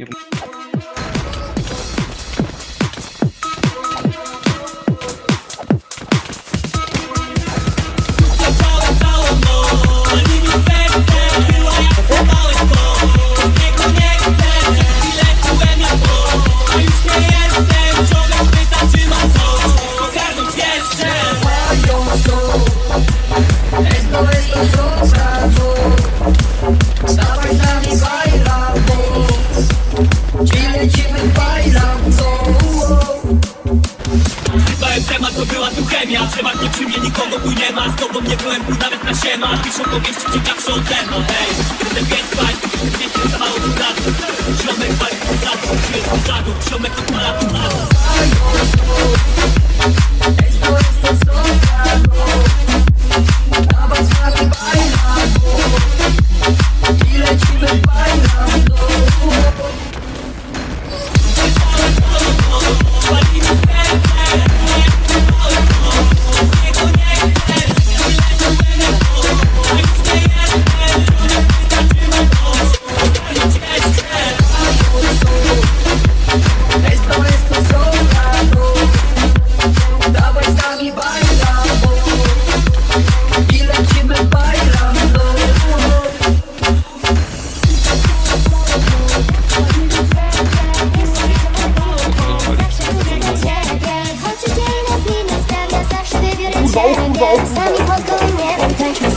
Esto es nosotros Wybrałem temat, to była tu chemia. Trzeba nie przy mnie nikogo tu nie ma. Z tobą nie byłem tu nawet na siema. Piszą powieści ciekawsze od demo. Hej, jestem pięć fajn, nie za mało tu dadu Ziomek fajn, tu zadu, czuję tu zadu Ziomek to pala tu mało Ile ci wypajam nami bajlamo I lecimy. Sami chodzą, nie? Tańczmy